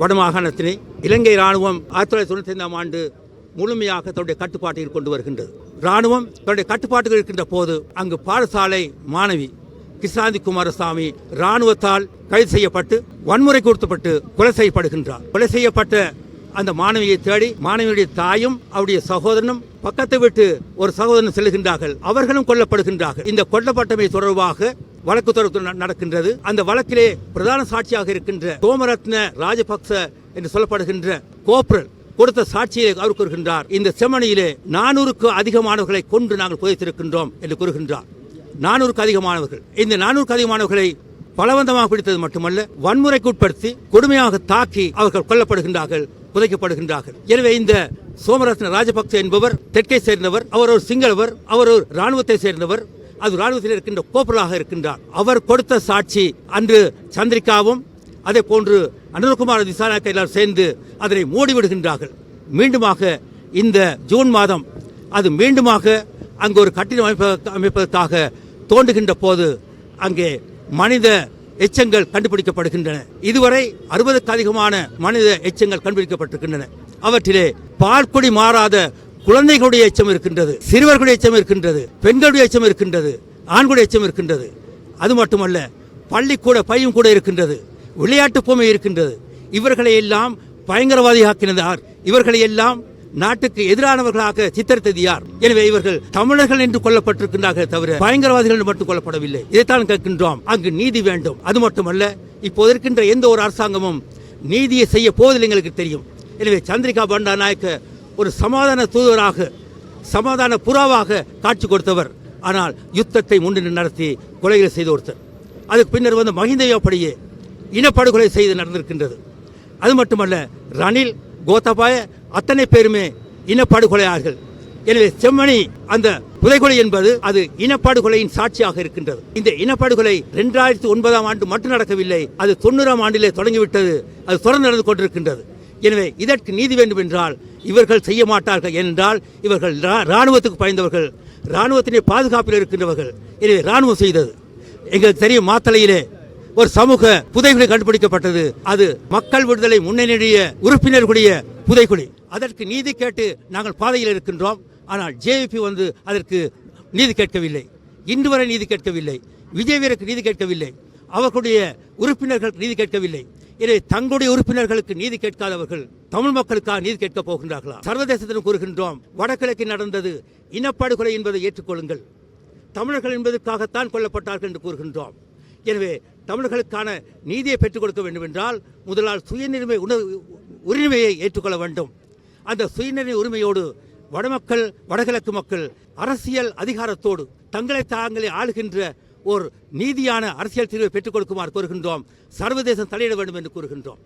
வடமாகாணத்தினை இலங்கை ராணுவம் ஆயிரத்தி தொள்ளாயிரத்தி தொண்ணூற்றி ஐந்தாம் ஆண்டு முழுமையாக தன்னுடைய கட்டுப்பாட்டில் கொண்டு வருகின்றது. ராணுவம் தன்னுடைய கட்டுப்பாட்டுகள் இருக்கின்ற போது அங்கு பாடசாலை மாணவி கிருஷ்ணாந்தி குமாரசாமி ராணுவத்தால் கைது செய்யப்பட்டு வன்முறை கொடுத்தப்பட்டு கொலை செய்யப்படுகின்றார். கொலை செய்யப்பட்ட அந்த மாணவியை தேடி மாணவியுடைய தாயும் அவருடைய சகோதரனும் பக்கத்தை விட்டு ஒரு சகோதரன் செல்கின்றார்கள். அவர்களும் கொல்லப்படுகின்றார்கள். இந்த கொல்லப்பட்டமை தொடர்பாக வழக்கு தொடர்பு நடக்கின்றது. அந்த வழக்கிலே பிரதான சாட்சியாக இருக்கின்ற சோமரத்ன ராஜபக்ச என்று சொல்லப்படுகின்ற கோப்ரல் கொடுத்த சாட்சியை அவர் கூறுகின்றார். இந்த செம்மணியிலே நானூறுக்கு அதிகமானவர்களை கொண்டு நாங்கள் புதைத்திருக்கின்றோம் என்று கூறுகின்றார். நானூறுக்கு அதிகமானவர்கள். இந்த நானூறுக்கு அதிகமானவர்களை பலவந்தமாக பிடித்தது மட்டுமல்ல வன்முறைக்கு உட்படுத்தி கொடுமையாக தாக்கி அவர்கள் கொல்லப்படுகின்றார்கள் புதைக்கப்படுகின்றார்கள். எனவே இந்த சோமரத்ன ராஜபக்ச என்பவர் தெற்கை சேர்ந்தவர் அவர் ஒரு சிங்களவர் அவர் ஒரு ராணுவத்தை சேர்ந்தவர் அது ராணுவத்தில் இருக்கின்ற கோப்பலாக இருக்கின்றார். அவர் கொடுத்த சாட்சி அன்று சந்திரிகாவும் அதே போன்று அனுரகுமார் திசாநாயக்க எல்லாரும் சேர்ந்து அதனை மூடிவிடுகின்றார்கள். மீண்டுமாக இந்த ஜூன் மாதம் அது மீண்டுமாக அங்கு ஒரு கட்டிடம் அமைப்ப அமைப்பதற்காக தோண்டுகின்ற போது அங்கே மனித எச்சங்கள் கண்டுபிடிக்கப்படுகின்றன. இதுவரை அறுபதுக்கு அதிகமான மனித எச்சங்கள் கண்டுபிடிக்கப்பட்டிருக்கின்றன. அவற்றிலே பால்குடி மாறாத குழந்தைகளுடைய எச்சம் இருக்கின்றது சிறுவர்களுடைய எச்சம் இருக்கின்றது பெண்களுடைய எச்சம் இருக்கின்றது ஆண்களுடைய எச்சம் இருக்கின்றது. அது மட்டுமல்ல பள்ளிக்கூட பையும் கூட இருக்கின்றது விளையாட்டு பொம்மை இருக்கின்றது. இவர்களை எல்லாம் பயங்கரவாதியாக்கினார் இவர்களை எல்லாம் நாட்டுக்கு எதிரானவர்களாக சித்தரித்தது யார் எனவே இவர்கள் தமிழர்கள் என்று கொல்லப்பட்டிருக்கின்றார்கள் தவிர பயங்கரவாதிகள் என்று மட்டும் கொல்லப்படவில்லை. இதைத்தான் கேட்கின்றோம். அங்கு நீதி வேண்டும். அது மட்டுமல்ல இப்போது இருக்கின்ற எந்த ஒரு அரசாங்கமும் நீதியை செய்ய போவதில்லை எங்களுக்கு தெரியும். எனவே சந்திரிகா பண்டாநாயக்க ஒரு சமாதான தூதராக சமாதான புறாவாக காட்சி கொடுத்தவர். ஆனால் யுத்தத்தை முன்னின்று நடத்தி கொலைகளை செய்து ஒருத்தர். அதுக்கு பின்னர் வந்து மஹிந்தயோப்படியே இனப்படுகொலை செய்து நடந்திருக்கின்றது. அது மட்டுமல்ல ரணில் கோத்தபாய அத்தனை பேருமே இனப்படுகொலையார்கள் எனவே செம்மணி அந்த புதைகொலை என்பது அது இனப்படுகொலையின் சாட்சியாக இருக்கின்றது. இந்த இனப்படுகொலை இரண்டாயிரத்தி ஒன்பதாம் ஆண்டு மட்டும் நடக்கவில்லை அது தொண்ணூறாம் ஆண்டிலே தொடங்கிவிட்டது அது தொடர்ந்து நடந்து கொண்டிருக்கின்றது. எனவே இதற்கு நீதி வேண்டும் என்றால் இவர்கள் செய்ய மாட்டார்கள் என்றால் இவர்கள் ரா- ராணுவத்துக்கு பயந்தவர்கள் இராணுவத்தினை பாதுகாப்பில் இருக்கின்றவர்கள். எனவே ராணுவம் செய்தது. எங்களுக்கு தெரியும் மாத்தலையிலே ஒரு சமூக புதைகுழி கண்டுபிடிக்கப்பட்டது. அது மக்கள் விடுதலை முன்னணியுடைய உறுப்பினர்களுடைய புதைகுழி. அதற்கு நீதி கேட்டு நாங்கள் பாதையில் இருக்கின்றோம். ஆனால் ஜேவிபி வந்து அதற்கு நீதி கேட்கவில்லை. இன்று வரை நீதி கேட்கவில்லை. விஜய் வீரருக்கு நீதி கேட்கவில்லை. அவர்களுடைய உறுப்பினர்கள் நீதி கேட்கவில்லை. எனவே தங்களுடைய உறுப்பினர்களுக்கு நீதி கேட்காதவர்கள் தமிழ் மக்களுக்காக நீதி கேட்கப் போகின்றார்களா? சர்வதேசத்திலும் கூறுகின்றோம் வடகிழக்கில் நடந்தது இனப்படுகொலை என்பதை ஏற்றுக்கொள்ளுங்கள். தமிழர்கள் என்பதற்காகத்தான் கொல்லப்பட்டார்கள் என்று கூறுகின்றோம். எனவே தமிழர்களுக்கான நீதியை பெற்றுக் கொடுக்க வேண்டும் என்றால் முதலால் சுயநிர்மை உணர்வு உரிமையை ஏற்றுக்கொள்ள வேண்டும். அந்த சுயநிர்ணய உரிமையோடு வடமக்கள் வடகிழக்கு மக்கள் அரசியல் அதிகாரத்தோடு தங்களை தாங்களே ஆளுகின்ற ஒரு நீதியான அரசியல் தீர்வை பெற்றுக் கொடுக்குமாறு கூறுகின்றோம் சர்வதேசம் தலையிட வேண்டும் என்று கூறுகின்றோம்.